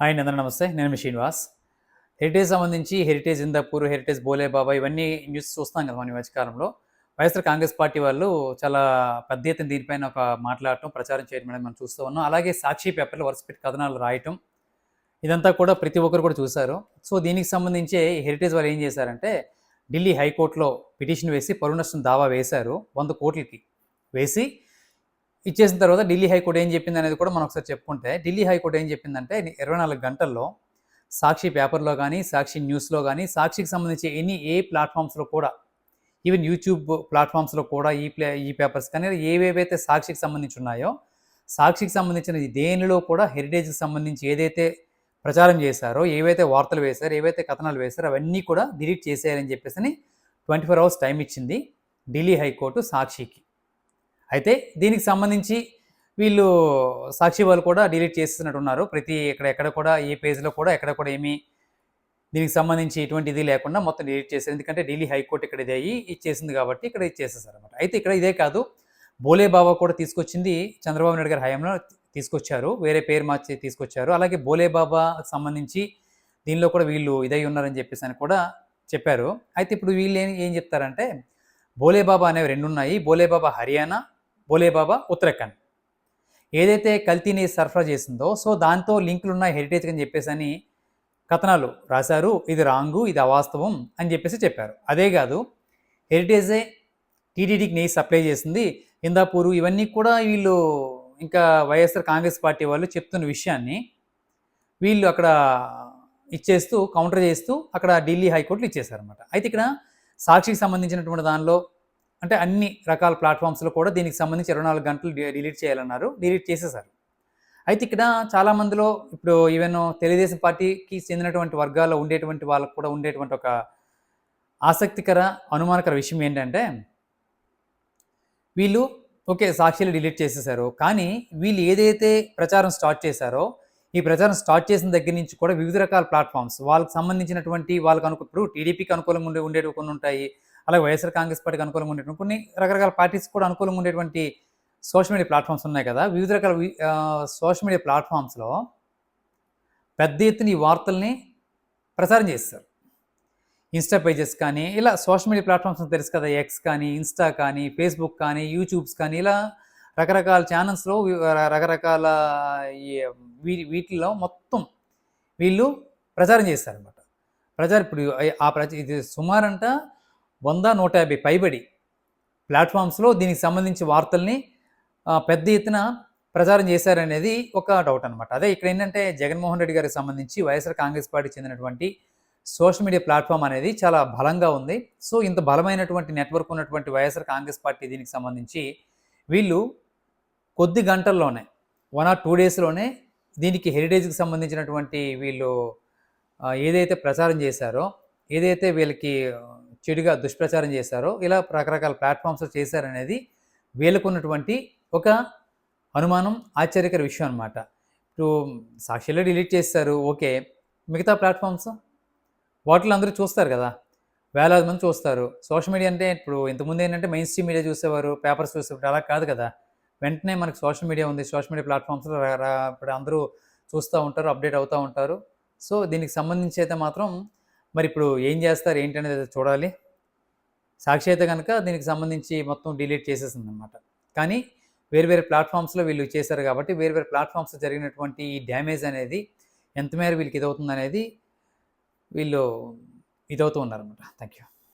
Hi Nandana నమస్తే. నేను మీ శ్రీనివాస్. హెరిటేజ్ సంబంధించి హెరిటేజ్ ఇందాపూర్ హెరిటేజ్ బోలే బాబా ఇవన్నీ న్యూస్ చూస్తాం కదా మన ఈ మధ్యకాలంలో. వైఎస్ఆర్ కాంగ్రెస్ పార్టీ వాళ్ళు చాలా పెద్ద ఎత్తున దీనిపైన ఒక మాట్లాడటం ప్రచారం చేయడం అనేది మనం చూస్తూ ఉన్నాం. అలాగే సాక్షి పేపర్లో వరుస పెట్టి కథనాలు రాయటం ఇదంతా కూడా ప్రతి ఒక్కరు కూడా చూశారు. సో దీనికి సంబంధించి హెరిటేజ్ వాళ్ళు ఏం చేశారంటే ఢిల్లీ హైకోర్టులో పిటిషన్ వేసి పరువు నష్టం దావా వేశారు వంద కోట్లకి వేసి ఇచ్చేసిన తర్వాత ఢిల్లీ హైకోర్టు ఏం చెప్పింది అనేది కూడా మనం ఒకసారి చెప్పుకుంటే ఢిల్లీ హైకోర్టు ఏం చెప్పిందంటే ఇరవై నాలుగు గంటల్లో సాక్షి పేపర్లో కానీ సాక్షి న్యూస్లో కానీ సాక్షికి సంబంధించి ఎనీ ఏ ప్లాట్ఫామ్స్లో కూడా ఈవెన్ యూట్యూబ్ ప్లాట్ఫామ్స్లో కూడా ఈ ప్లే ఈ పేపర్స్ కానీ ఏవేవైతే సాక్షికి సంబంధించి ఉన్నాయో సాక్షికి సంబంధించిన దేనిలో కూడా హెరిటేజ్కి సంబంధించి ఏదైతే ప్రచారం చేశారో ఏవైతే వార్తలు వేశారో ఏవైతే కథనాలు వేశారో అవన్నీ కూడా డిలీట్ చేసేయాలని చెప్పేసి ట్వంటీ ఫోర్ అవర్స్ టైం ఇచ్చింది ఢిల్లీ హైకోర్టు సాక్షికి. అయితే దీనికి సంబంధించి వీళ్ళు సాక్షి వాళ్ళు కూడా డిలీట్ చేస్తున్నట్టు ఉన్నారు ప్రతి ఇక్కడ ఎక్కడ కూడా ఏ పేజ్లో కూడా ఎక్కడ కూడా ఏమీ దీనికి సంబంధించి ఎటువంటి ఇది లేకుండా మొత్తం డిలీట్ చేశారు. ఎందుకంటే ఢిల్లీ హైకోర్టు ఇక్కడ ఇది అయ్యి ఇచ్చేసింది కాబట్టి ఇక్కడ ఇచ్చేసేసారు అనమాట అయితే ఇక్కడ ఇదే కాదు బోలే బాబా కూడా తీసుకొచ్చింది చంద్రబాబు నాయుడు గారి హయాంలో తీసుకొచ్చారు. వేరే పేరు మార్చి తీసుకొచ్చారు. అలాగే బోలే బాబా సంబంధించి దీనిలో కూడా వీళ్ళు ఇదై ఉన్నారని చెప్పేసి అని కూడా చెప్పారు. అయితే ఇప్పుడు వీళ్ళు ఏం ఏం చెప్తారంటే బోలే బాబా అనేవి రెండు ఉన్నాయి బోలే బాబా హర్యానా బోలే బాబా ఉత్తరాఖండ్. ఏదైతే కల్తీని సరఫరా చేసిందో సో దాంతో లింకులు ఉన్న హెరిటేజ్ అని చెప్పేసి అని కథనాలు రాశారు. ఇది రాంగు ఇది అవాస్తవం అని చెప్పేసి చెప్పారు. అదే కాదు హెరిటేజే టీటీడీకి నెయ్యి సప్లై చేసింది. ఇందాపూరు ఇవన్నీ కూడా వీళ్ళు ఇంకా వైఎస్ఆర్ కాంగ్రెస్ పార్టీ వాళ్ళు చెప్తున్న విషయాన్ని వీళ్ళు అక్కడ ఇచ్చేస్తూ కౌంటర్ చేస్తూ అక్కడ ఢిల్లీ హైకోర్టులు ఇచ్చేశారనమాట అయితే ఇక్కడ సాక్షికి సంబంధించినటువంటి దానిలో అంటే అన్ని రకాల ప్లాట్ఫామ్స్లో కూడా దీనికి సంబంధించి ఇరవై నాలుగు గంటలు డిలీట్ చేయాలన్నారు. డిలీట్ చేసేసారు. అయితే ఇక్కడ చాలా మందిలో ఇప్పుడు ఈవెన్ తెలుగుదేశం పార్టీకి చెందినటువంటి వర్గాల్లో ఉండేటువంటి వాళ్ళకు కూడా ఉండేటువంటి ఒక ఆసక్తికర అనుమానకర విషయం ఏంటంటే వీళ్ళు ఓకే సాక్షిలు డిలీట్ చేసేసారు. కానీ వీళ్ళు ఏదైతే ప్రచారం స్టార్ట్ చేశారో ఈ ప్రచారం స్టార్ట్ చేసిన దగ్గర నుంచి కూడా వివిధ రకాల ప్లాట్ఫామ్స్ వాళ్ళకి సంబంధించినటువంటి వాళ్ళకి అనుకో ఇప్పుడు టీడీపీకి అనుకూలంగా ఉండే ఉండేవి కొన్ని ఉంటాయి. అలాగే వైఎస్ఆర్ కాంగ్రెస్ పార్టీకి అనుకూలంగా ఉండేటువంటి కొన్ని రకరకాల పార్టీస్ కూడా అనుకూలంగా ఉండేటువంటి సోషల్ మీడియా ప్లాట్ఫామ్స్ ఉన్నాయి కదా. వివిధ రకాల సోషల్ మీడియా ప్లాట్ఫామ్స్లో పెద్ద ఎత్తున ఈ వార్తల్ని ప్రసారం చేస్తారు. ఇన్స్టా పేజెస్ కానీ ఇలా సోషల్ మీడియా ప్లాట్ఫామ్స్ తెలుసు కదా ఎక్స్ కానీ ఇన్స్టా కానీ ఫేస్బుక్ కానీ యూట్యూబ్స్ కానీ ఇలా రకరకాల ఛానల్స్లో రకరకాల వీటి వీ- వీటిల్లో మొత్తం వీళ్ళు ప్రచారం చేస్తారనమాట ప్రచారం ఇప్పుడు ఆ ప్రచ ఇది సుమారంట వంద నూట యాభై పైబడి ప్లాట్ఫామ్స్లో దీనికి సంబంధించి వార్తల్ని పెద్ద ఎత్తున ప్రచారం చేశారనేది ఒక డౌట్ అనమాట అదే ఇక్కడ ఏంటంటే జగన్మోహన్ రెడ్డి గారికి సంబంధించి వైఎస్ఆర్ కాంగ్రెస్ పార్టీకి చెందినటువంటి సోషల్ మీడియా ప్లాట్ఫామ్ అనేది చాలా బలంగా ఉంది. సో ఇంత బలమైనటువంటి నెట్వర్క్ ఉన్నటువంటి వైఎస్ఆర్ కాంగ్రెస్ పార్టీ దీనికి సంబంధించి వీళ్ళు కొద్ది గంటల్లోనే వన్ ఆర్ టూ డేస్లోనే దీనికి హెరిటేజ్కి సంబంధించినటువంటి వీళ్ళు ఏదైతే ప్రచారం చేశారో ఏదైతే వీళ్ళకి చెడుగా దుష్ప్రచారం చేశారో ఇలా రకరకాల ప్లాట్ఫామ్స్లో చేశారనేది వీళ్ళకున్నటువంటి ఒక అనుమానం ఆశ్చర్యకర విషయం అనమాట ఇప్పుడు సాక్షిలో డిలీట్ చేస్తారు ఓకే. మిగతా ప్లాట్ఫామ్స్ వాటిలో అందరూ చూస్తారు కదా. వేలాది మంది చూస్తారు. సోషల్ మీడియా అంటే ఇప్పుడు ఇంతకుముందు ఏంటంటే మెయిన్ స్ట్రీమ్ మీడియా చూసేవారు పేపర్స్ చూసేవారు అలా కాదు కదా. వెంటనే మనకు సోషల్ మీడియా ఉంది సోషల్ మీడియా ప్లాట్ఫామ్స్లో ఇప్పుడు అందరూ చూస్తూ ఉంటారు అప్డేట్ అవుతూ ఉంటారు. సో దీనికి సంబంధించి అయితే మాత్రం మరి ఇప్పుడు ఏం చేస్తారు? ఏంటి అనేది చూడాలి. సాక్షి అయితే కనుక దీనికి సంబంధించి మొత్తం డిలీట్ చేసేసింది అనమాట కానీ వేరు వేరే ప్లాట్ఫామ్స్లో వీళ్ళు చేశారు కాబట్టి వేరు వేరే ప్లాట్ఫామ్స్ జరిగినటువంటి ఈ డ్యామేజ్ అనేది ఎంతమేర వీళ్ళకి ఇదవుతుంది అనేది వీళ్ళు ఇదవుతూ ఉన్నారనమాట థ్యాంక్ యూ